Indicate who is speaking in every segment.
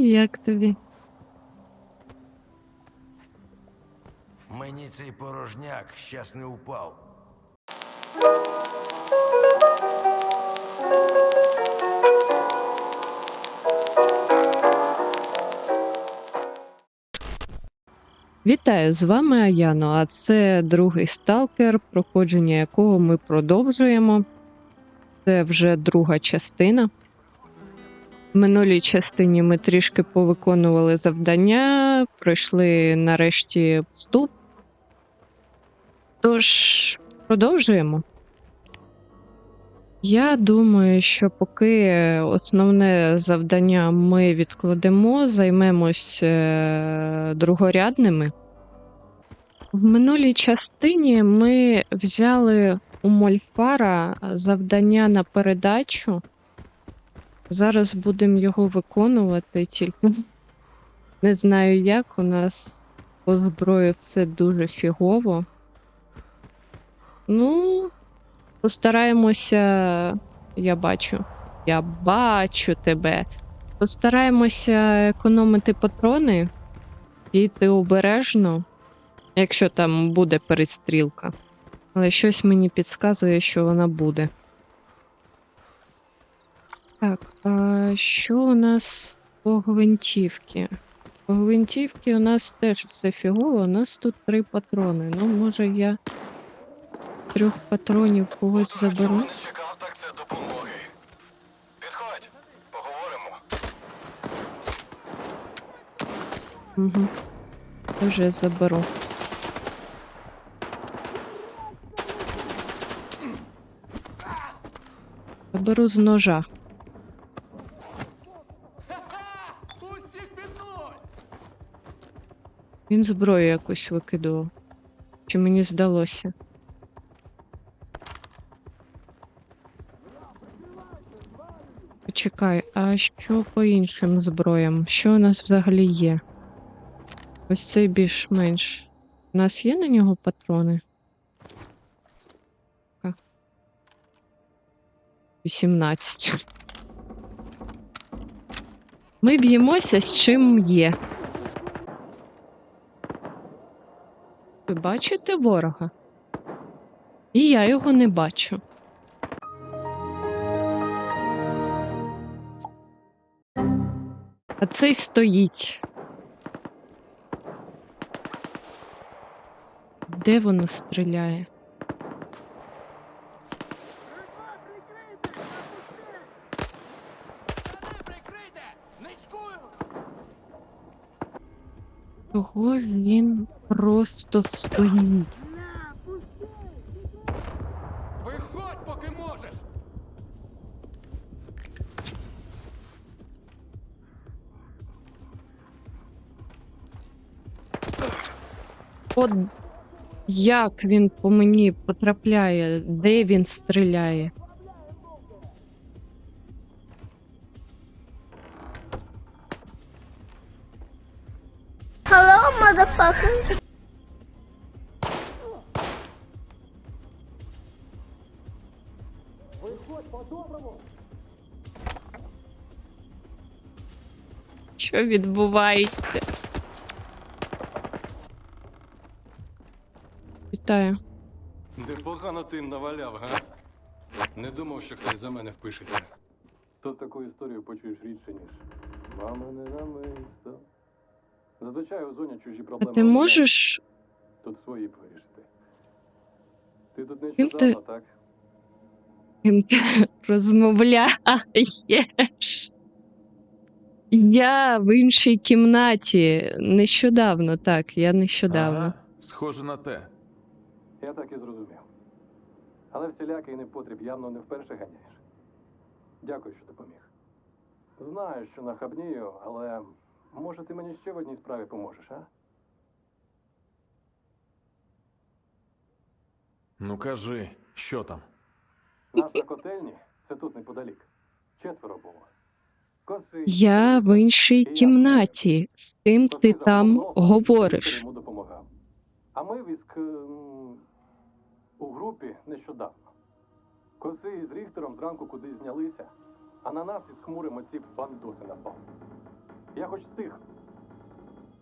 Speaker 1: Як тобі?
Speaker 2: Мені цей порожняк щас не упав.
Speaker 1: Вітаю, з вами Аяно, а це другий сталкер, проходження якого ми продовжуємо. Це вже друга частина. В минулій частині ми трішки повиконували завдання, пройшли нарешті вступ. Тож, продовжуємо. Я думаю, що поки основне завдання ми відкладемо, займемось е, другорядними. В минулій частині ми взяли у Мольфара завдання на передачу. Зараз будемо його виконувати, тільки не знаю як. У нас по зброї все дуже фігово. Ну, Постараємося, я бачу, я бачу тебе. Постараємося економити патрони, дійти обережно, якщо там буде перестрілка. Але щось мені підказує, що вона буде. Так, а що у нас по гвинтівці? По гвинтівці у нас теж все фігово, у нас тут три патрони. Ну, може, я трьох патронів когось заберу.
Speaker 3: Чекав, так це допомоги. Підходь, поговоримо.
Speaker 1: Угу. Вже заберу. Заберу з ножа. Він зброю якусь викидував. Чи мені здалося? Почекай, а що по іншим зброям? Що у нас взагалі є? Ось цей більш-менш. У нас є на нього патрони? 18. Ми б'ємося з чим є. Ви бачите ворога? І я його не бачу. А цей стоїть. Де воно стріляє? Чого він просто стоїть?
Speaker 3: Виходь, поки можеш.
Speaker 1: От як він по мені потрапляє, де він стріляє?
Speaker 4: Hello, motherfucker.
Speaker 1: Що відбувається? Вітаю.
Speaker 3: Непогано ти їм наваляв, га? Не думав, що хтось за мене впишеться. Тут таку історію почуєш рідше, ніж. Мама не намисто. Зазвичай у зоні чужі
Speaker 1: А
Speaker 3: проблеми.
Speaker 1: ти можеш
Speaker 3: Тут свої вирішити. Ти тут
Speaker 1: Ким ти-
Speaker 3: так?
Speaker 1: ким ти розмовляєш? Я в іншій кімнаті. Нещодавно, так, я нещодавно.
Speaker 5: Ага, схоже на те.
Speaker 3: Я так і зрозумів. Але всілякий непотріб явно не вперше ганяєш. Дякую, що допоміг. Знаю, що нахабнію, але може ти мені ще в одній справі поможеш, а?
Speaker 5: Ну кажи, що там?
Speaker 3: Нас на котельні це тут неподалік. Четверо було.
Speaker 1: Я в іншій кімнаті. З ким ти там говориш?
Speaker 3: А ми віск у групі нещодавно. Коси із Ріхтером зранку кудись знялися, а на нас із хмурим оці бандоси напали. Я хоч встиг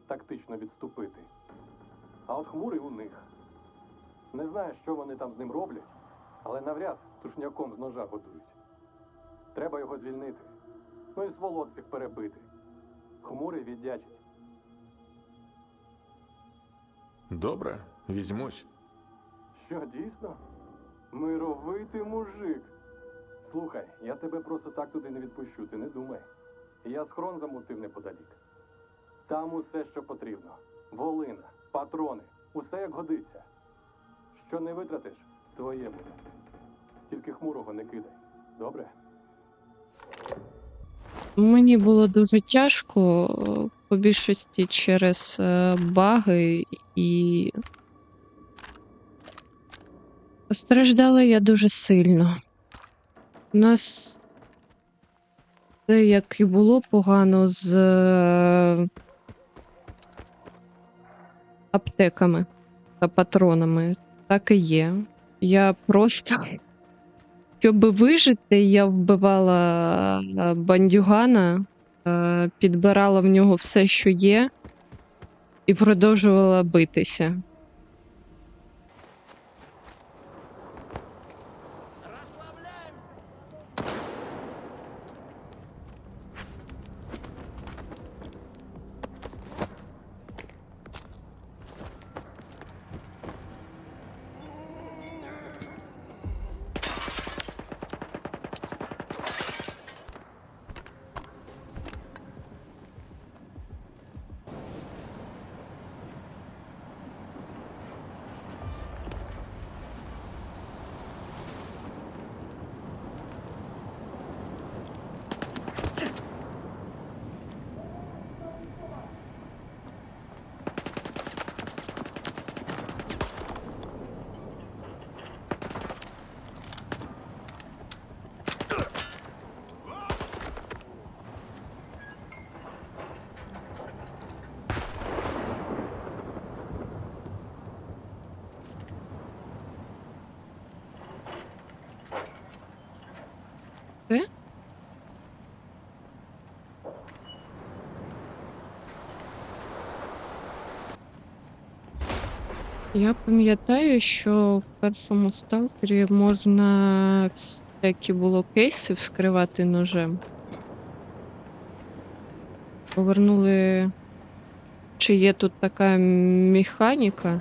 Speaker 3: тактично відступити. А от хмурий у них. Не знаю, що вони там з ним роблять, але навряд тушняком з ножа годують. Треба його звільнити. Ну і сволот перебити. Хмурий віддячить.
Speaker 5: Добре, візьмусь.
Speaker 3: Що, дійсно? Мировитий мужик. Слухай, я тебе просто так туди не відпущу, ти не думай. Я схрон замутив неподалік. Там усе, що потрібно. Волина, патрони, усе як годиться. Що не витратиш, твоє буде. Тільки хмурого не кидай. Добре?
Speaker 1: Мені було дуже тяжко, по більшості через е, баги і. Постраждала я дуже сильно. У нас все як і було погано з е, аптеками та патронами, так і є. Я просто. Щоб вижити, я вбивала е, бандюгана, е, підбирала в нього все, що є, і продовжувала битися. Я пам'ятаю, що в першому сталкері можна всякі було кейси вскривати ножем. Повернули. Чи є тут така механіка?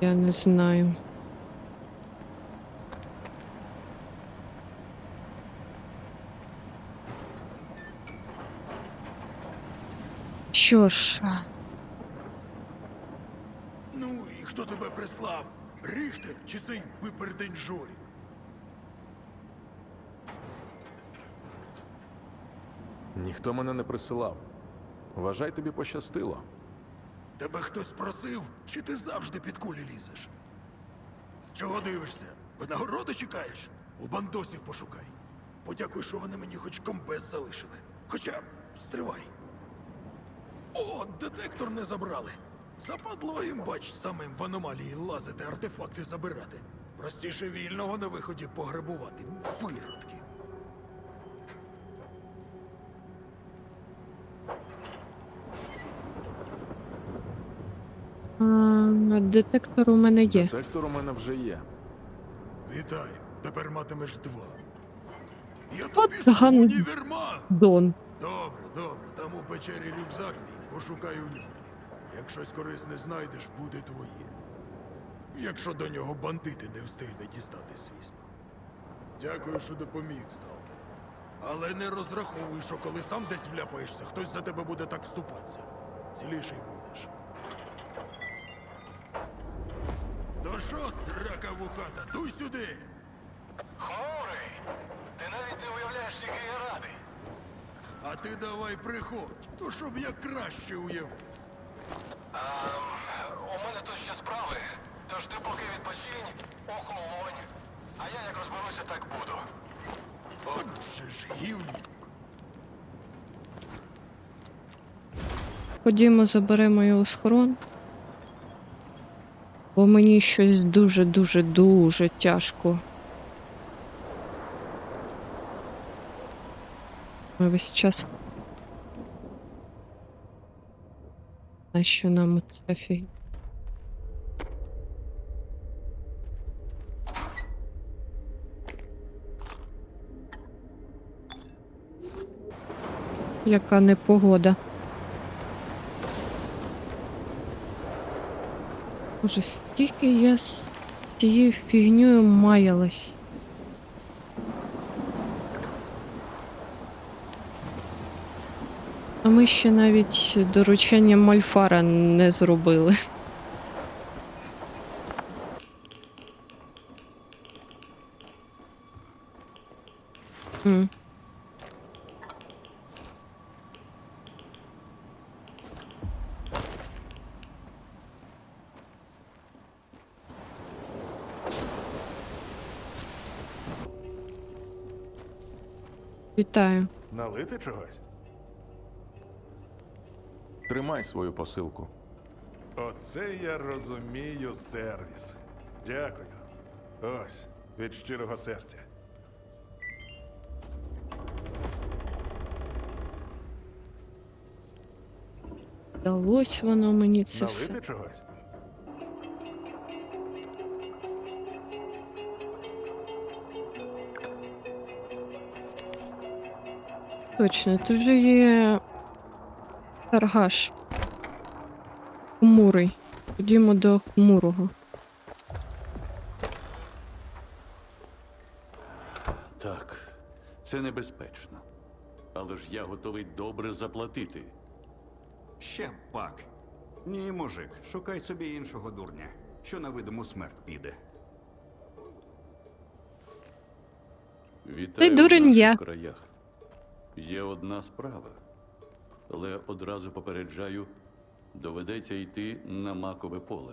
Speaker 1: Я не знаю. Що ж,
Speaker 4: Ну і хто тебе прислав? Ріхтер чи цей випердень Жорік?
Speaker 5: Ніхто мене не присилав. Вважай, тобі пощастило.
Speaker 4: Тебе хтось просив, чи ти завжди під кулі лізеш? Чого дивишся? Винагороди чекаєш? У бандосів пошукай. Подякуй, що вони мені хоч комбез залишили. Хоча стривай. О, детектор не забрали. Западло їм, бач, самим в аномалії лазити, артефакти забирати. Простіше вільного на виході пограбувати. Виродки.
Speaker 1: а, детектор у мене є.
Speaker 5: Детектор у мене вже є.
Speaker 4: Вітаю, тепер матимеш два. Я
Speaker 1: От
Speaker 4: тобі
Speaker 1: ган-
Speaker 4: універмаг.
Speaker 1: Дон.
Speaker 4: Добре, добре, там у печері рюкзак мій, пошукай у ньому. Як щось корисне знайдеш, буде твоє. Якщо до нього бандити не встигли дістати, звісно. Дякую, що допоміг, сталкер. Але не розраховуй, що коли сам десь вляпаєшся, хтось за тебе буде так вступатися. Ціліший будеш. Ну що, срака вухата, дуй сюди!
Speaker 2: Хмурий! Ти навіть не уявляєш, який я радий.
Speaker 4: А ти давай приходь, ну щоб я краще уявив.
Speaker 2: А, у мене тут ще справи, тож ти поки відпочинь, охолонь. А я як розберуся, так буду.
Speaker 4: Отже ж, гівнюк.
Speaker 1: Ходімо, заберемо його схорон. Бо мені щось дуже-дуже дуже тяжко. Ми весь час. А що нам ця фігня? Яка непогода. Боже, стільки я з цією фігньою маялась. А ми ще навіть доручення Мальфара не зробили. Вітаю.
Speaker 4: Налити чогось?
Speaker 5: Тримай свою посилку.
Speaker 4: Оце я розумію сервіс. Дякую. Ось, від щирого серця.
Speaker 1: Далось воно мені це все.
Speaker 4: Налити чогось?
Speaker 1: Точно, тут же є торгаш. Хмурий. Ходімо до хмурого.
Speaker 6: Так, це небезпечно. Але ж я готовий добре заплатити.
Speaker 7: Ще пак. Ні, мужик, шукай собі іншого дурня, що на видиму смерть піде.
Speaker 6: Вітаю
Speaker 1: дурень
Speaker 6: в наших
Speaker 1: я.
Speaker 6: краях. Є одна справа, але одразу попереджаю, доведеться йти на макове поле.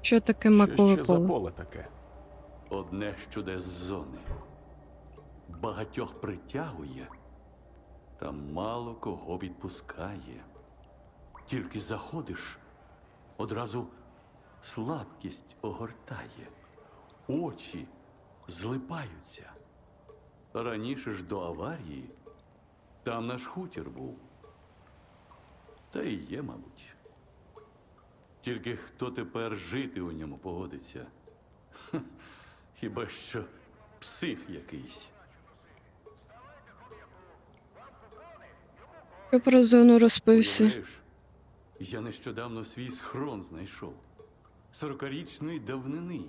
Speaker 1: Що таке
Speaker 5: Що
Speaker 1: макове
Speaker 5: ще за
Speaker 1: поле?
Speaker 5: поле таке?
Speaker 6: Одне з чудес зони. Багатьох притягує, та мало кого відпускає. Тільки заходиш, одразу слабкість огортає, очі злипаються. Раніше ж до аварії там наш хутір був. Та і є, мабуть. Тільки хто тепер жити у ньому погодиться? Ха, Хіба що псих якийсь.
Speaker 1: Що про зону?
Speaker 6: Уявляєш, я нещодавно свій схрон знайшов. Сорокарічної давнини.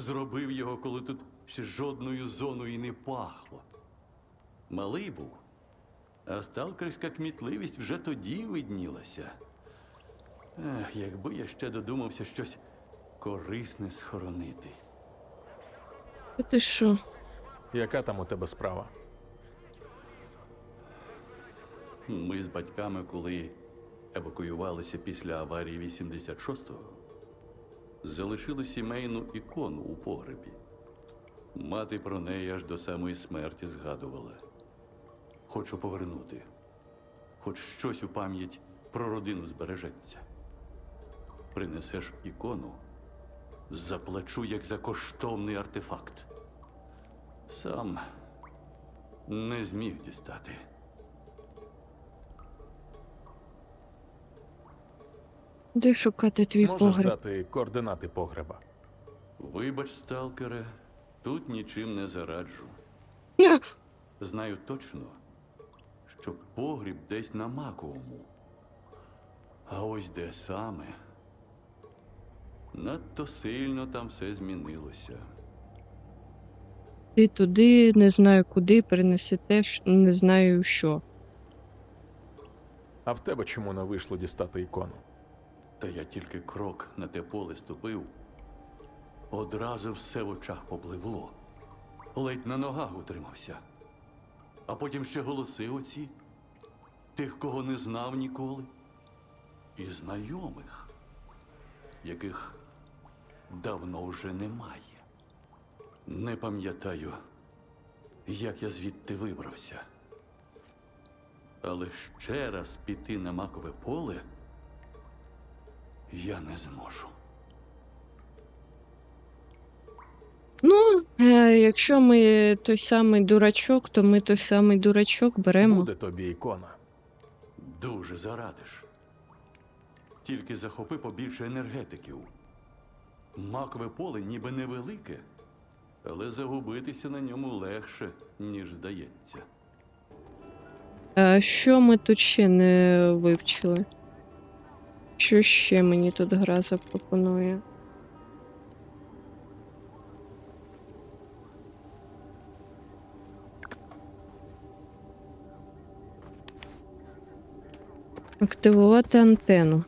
Speaker 6: Зробив його, коли тут ще жодною зоною не пахло. Малий був, а сталкерська кмітливість вже тоді виднілася. Ех, якби я ще додумався щось корисне схоронити.
Speaker 1: Та Ти що?
Speaker 5: Яка там у тебе справа?
Speaker 6: Ми з батьками, коли евакуювалися після аварії 86-го, залишили сімейну ікону у погребі. Мати про неї аж до самої смерті згадувала. Хочу повернути. Хоч щось у пам'ять про родину збережеться. Принесеш ікону, заплачу як за коштовний артефакт. Сам не зміг дістати.
Speaker 1: Де шукати твій
Speaker 5: Можеш
Speaker 1: погреб?
Speaker 5: дати координати погреба.
Speaker 6: Вибач, сталкере, тут нічим не зараджу. Знаю точно, що погріб десь на маковому. А ось де саме. Надто сильно там все змінилося.
Speaker 1: Ти туди, не знаю куди, перенесете, щ- не знаю що.
Speaker 5: А в тебе чому не вийшло дістати ікону?
Speaker 6: Та я тільки крок на те поле ступив, одразу все в очах попливло. Ледь на ногах утримався. А потім ще голоси оці, тих, кого не знав ніколи, і знайомих, яких давно вже немає. Не пам'ятаю, як я звідти вибрався. Але ще раз піти на макове поле я не зможу.
Speaker 1: Ну, е, якщо ми той самий дурачок, то ми той самий дурачок беремо.
Speaker 5: Буде тобі ікона.
Speaker 6: Дуже зарадиш. Тільки захопи побільше енергетиків. Макове поле ніби невелике, але загубитися на ньому легше, ніж здається.
Speaker 1: А що ми тут ще не вивчили? Що ще мені тут гра запропонує? Активувати антенну.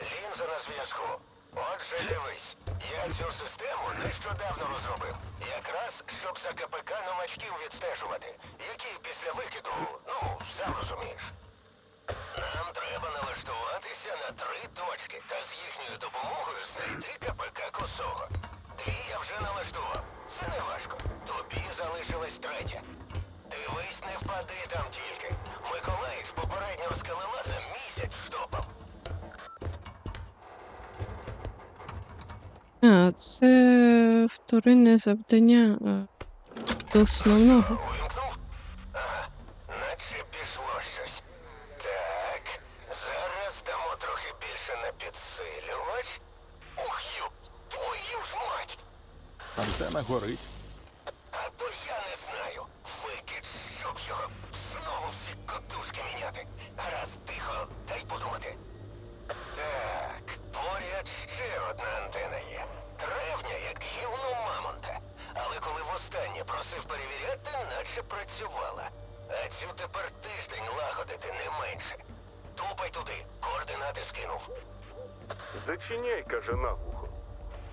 Speaker 2: Лінза на зв'язку. Отже, дивись, я цю систему нещодавно розробив. Якраз щоб за КПК номачків відстежувати, які після викиду, ну, сам розумієш. Нам треба налаштуватися на три точки та з їхньою допомогою знайти КПК косого. Дві я вже налаштував. Це не важко. Тобі залишилась третя. Дивись, не впади там тільки. Миколаїв попереднього скелелаза місяць штопав.
Speaker 1: А, це вторинне завдання а, до основного.
Speaker 2: Увімкнув? Ага, наче пішло щось. Так, зараз дамо трохи більше на підсилювач. Ух, юп, твою ж мать!
Speaker 5: Антена горить.
Speaker 2: А то я не знаю. Викид, щоб його знову всі котушки міняти. Гаразд, тихо, дай подумати. Так, поряд ще одна антена є. Древня, як гівно мамонта. Але коли востаннє просив перевіряти, наче працювала. А цю тепер тиждень лагодити не менше. Тупай туди, координати скинув.
Speaker 8: Зачиняй, каже наглухо.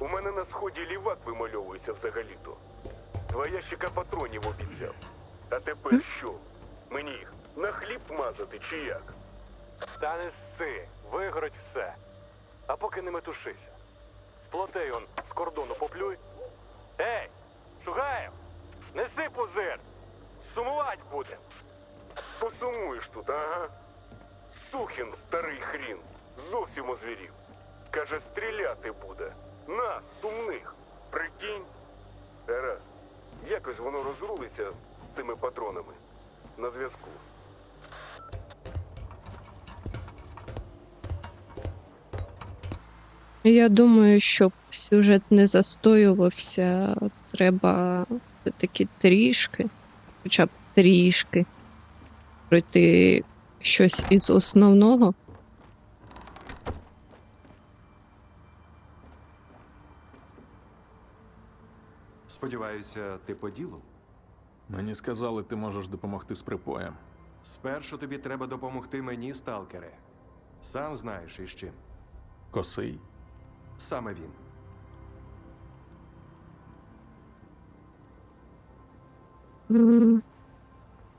Speaker 8: У мене на сході лівак вимальовується взагалі-то. Два ящика патронів обіцяв. А тепер що? Мені їх на хліб мазати чи як? Та не сси, вигорить все. А поки не метушися. Сплотей он з кордону поплюй. Ей, Шугаєв, неси пузир! Сумувать будем. Посумуєш тут, ага. Сухін, старий хрін, зовсім озвірів. Каже, стріляти буде. Нас, сумних. Прикинь. Раз. Якось воно розрулиться з цими патронами. На зв'язку.
Speaker 1: Я думаю, щоб сюжет не застоювався, треба все-таки трішки, хоча б трішки пройти щось із основного.
Speaker 9: Сподіваюся, ти по ділу?
Speaker 5: Мені сказали, ти можеш допомогти з припоєм.
Speaker 9: Спершу тобі треба допомогти мені, сталкере. Сам знаєш із чим.
Speaker 5: Косий.
Speaker 9: Саме він.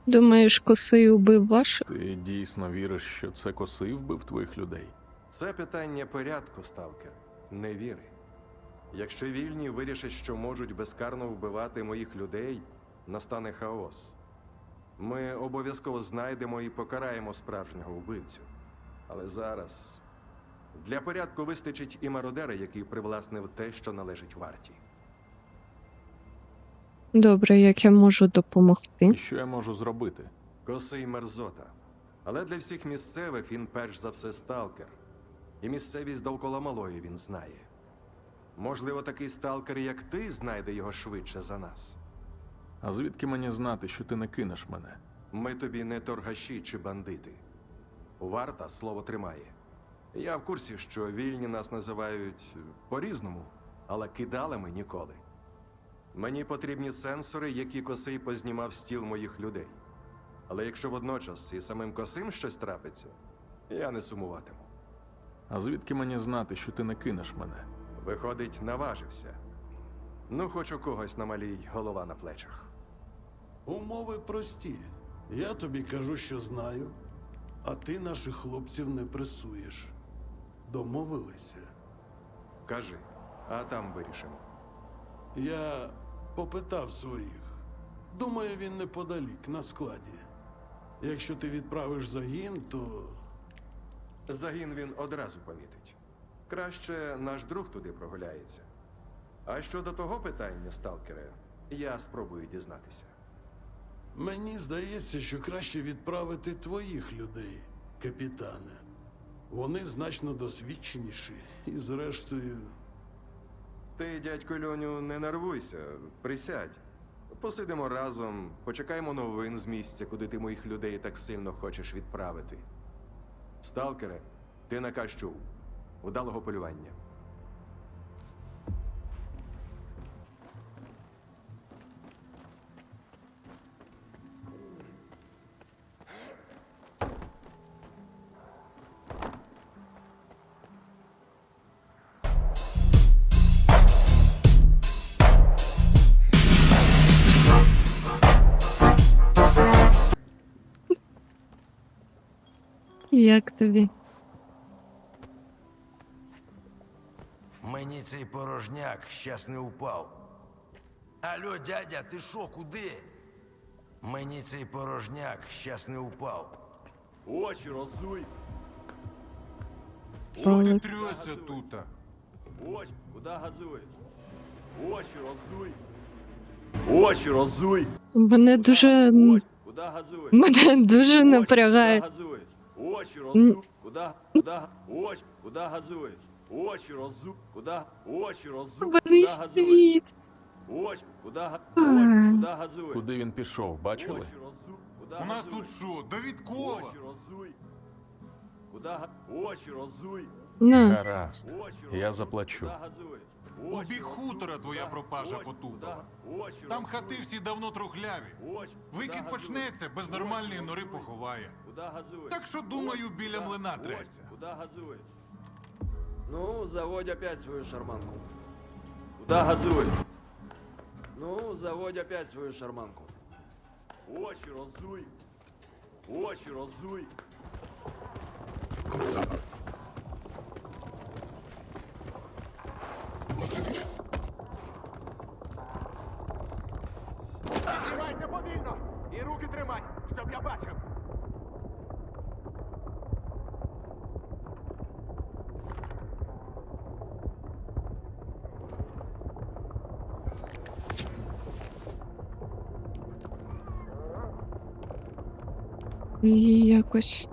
Speaker 1: Думаєш, косий убив ваш?
Speaker 5: Ти дійсно віриш, що це косий вбив твоїх людей?
Speaker 9: Це питання порядку, сталкер, не віри. Якщо вільні вирішать, що можуть безкарно вбивати моїх людей, настане хаос. Ми обов'язково знайдемо і покараємо справжнього вбивцю. Але зараз для порядку вистачить і мародера, який привласнив те, що належить варті.
Speaker 1: Добре, як я можу допомогти?
Speaker 5: І що я можу зробити?
Speaker 9: Косий мерзота. Але для всіх місцевих він перш за все сталкер. І місцевість довкола малої він знає. Можливо, такий сталкер, як ти, знайде його швидше за нас.
Speaker 5: А звідки мені знати, що ти не кинеш мене?
Speaker 9: Ми тобі не торгаші чи бандити. Варта слово тримає. Я в курсі, що вільні нас називають е, по-різному, але кидалами ніколи. Мені потрібні сенсори, які косий познімав стіл моїх людей. Але якщо водночас і самим косим щось трапиться, я не сумуватиму.
Speaker 5: А звідки мені знати, що ти не кинеш мене?
Speaker 9: Виходить, наважився. Ну, хоч у когось на малій голова на плечах.
Speaker 10: Умови прості. Я тобі кажу, що знаю, а ти наших хлопців не пресуєш. Домовилися.
Speaker 9: Кажи, а там вирішимо.
Speaker 10: Я попитав своїх. Думаю, він неподалік на складі. Якщо ти відправиш загін, то
Speaker 9: Загін він одразу помітить. Краще наш друг туди прогуляється. А щодо того питання, сталкере, я спробую дізнатися.
Speaker 10: Мені здається, що краще відправити твоїх людей, капітане. Вони значно досвідченіші і, зрештою,
Speaker 9: Ти, дядько Льоню, не нервуйся, присядь. Посидимо разом, почекаємо новин з місця, куди ти моїх людей так сильно хочеш відправити. Сталкере, ти наказ чув. Удалого полювання.
Speaker 1: Як тобі?
Speaker 2: Мені цей порожняк щас не упав. Алло, дядя, ти шо, куди? Мені цей порожняк щас не упав.
Speaker 8: Очі розуй.
Speaker 1: Павлик.
Speaker 8: трясся тут? Очі, куди газуєш? Очі розуй. Очі розуй.
Speaker 1: Мене дуже.
Speaker 8: Очі, куди газуєш?
Speaker 1: Мене дуже напрягає.
Speaker 8: Очі розуй. Куди? Куди? Очі, куди газуєш? Очі розуй. Куди? Очі.
Speaker 1: Вони
Speaker 8: Куди
Speaker 1: світ.
Speaker 8: Очі, куди? Очі, куди газуєш?
Speaker 5: Куди він пішов, бачили?
Speaker 8: Очі розуй. Куди
Speaker 4: У нас тут що, Давідкова?
Speaker 8: Очі розуй. Куди? Очі розуй.
Speaker 1: На.
Speaker 5: Гаразд. Я заплачу.
Speaker 4: У бік хутора твоя пропажа?
Speaker 8: Очі
Speaker 4: Там хати всі давно трухляві. Викид почнеться, без нормальної нори поховає. Так що, думаю, біля млина треться.
Speaker 11: Ну, заводь опять свою шарманку.
Speaker 8: Куда газуй?
Speaker 11: Ну, заводь опять свою шарманку.
Speaker 8: Очі розуй. Очі розуй. Тримайся повільно! І руки тримай, щоб я бачив.
Speaker 1: І якось.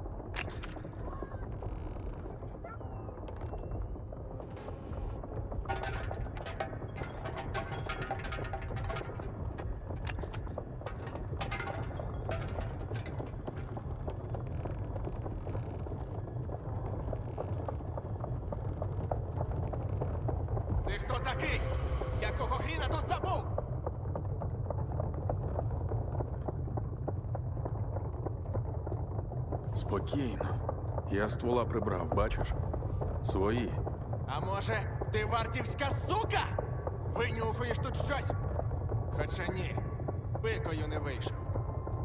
Speaker 8: Ти хто такий? Якого хріна тут забув?
Speaker 5: Спокійно. Я ствола прибрав, бачиш? Свої.
Speaker 8: А може, ти вартівська сука? Винюхуєш тут щось? Хоча ні, пикою не вийшов.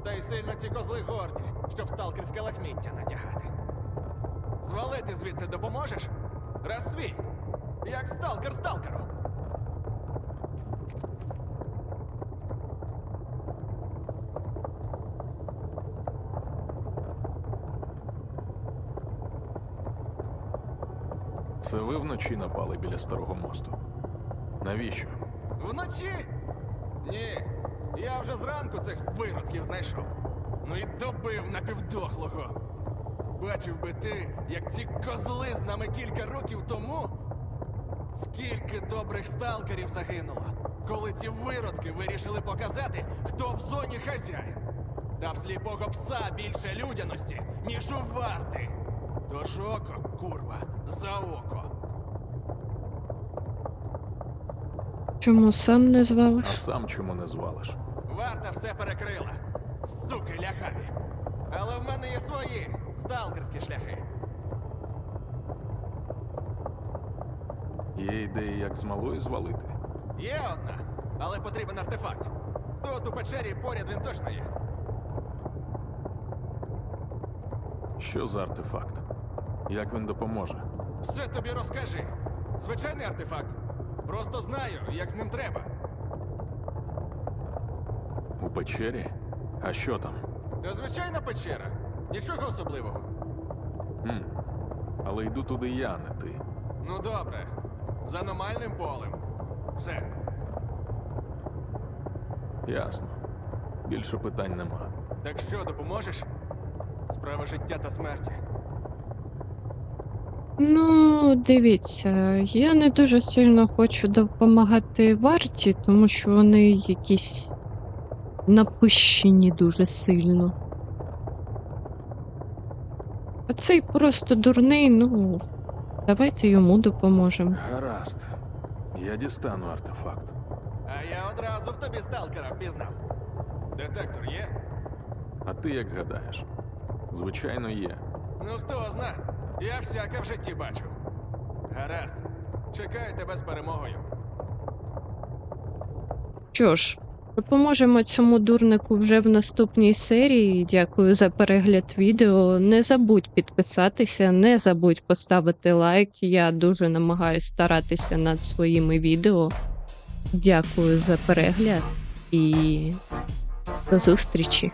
Speaker 8: Та й сильно ці козли горді, щоб сталкерське лахміття натягати. Звалити звідси допоможеш? Раз свій. Як сталкер сталкеру.
Speaker 5: Це ви вночі напали біля старого мосту. Навіщо?
Speaker 8: Вночі? Ні. Я вже зранку цих виродків знайшов. Ну і добив напівдохлого. Бачив би ти, як ці козли з нами кілька років тому. Скільки добрих сталкерів загинуло, коли ці виродки вирішили показати, хто в зоні хазяїн. Та в сліпого пса більше людяності, ніж у варти. Тож око, курва, за око.
Speaker 1: Чому сам не
Speaker 5: А
Speaker 1: звалиш?
Speaker 5: сам чому не звалиш?
Speaker 8: Варта все перекрила. Суки лягаві. Але в мене є свої сталкерські шляхи.
Speaker 5: Є ідеї, як з малої звалити?
Speaker 8: Є одна, але потрібен артефакт. Тут у печері поряд він точно є.
Speaker 5: Що за артефакт? Як він допоможе?
Speaker 8: Все тобі розкажи. Звичайний артефакт. Просто знаю, як з ним треба.
Speaker 5: У печері? А що там?
Speaker 8: Це звичайна печера. Нічого особливого.
Speaker 5: Хм. Але йду туди я, не ти.
Speaker 8: Ну добре. з аномальним полем. Все.
Speaker 5: Ясно. Більше питань нема.
Speaker 8: Так що, допоможеш? Справа життя та смерті.
Speaker 1: Ну, дивіться, я не дуже сильно хочу допомагати варті, тому що вони якісь напищені дуже сильно. А цей просто дурний, ну, давайте йому допоможемо.
Speaker 5: Гаразд. Я дістану артефакт.
Speaker 8: А я одразу в тобі сталкера впізнав. Детектор є?
Speaker 5: А ти як гадаєш? Звичайно, є.
Speaker 8: Ну хто зна, я всяке в житті бачив. Гаразд. Чекаю тебе з перемогою.
Speaker 1: Що ж, допоможемо цьому дурнику вже в наступній серії. Дякую за перегляд відео. Не забудь підписатися, не забудь поставити лайк. Я дуже намагаюся старатися над своїми відео. Дякую за перегляд і до зустрічі!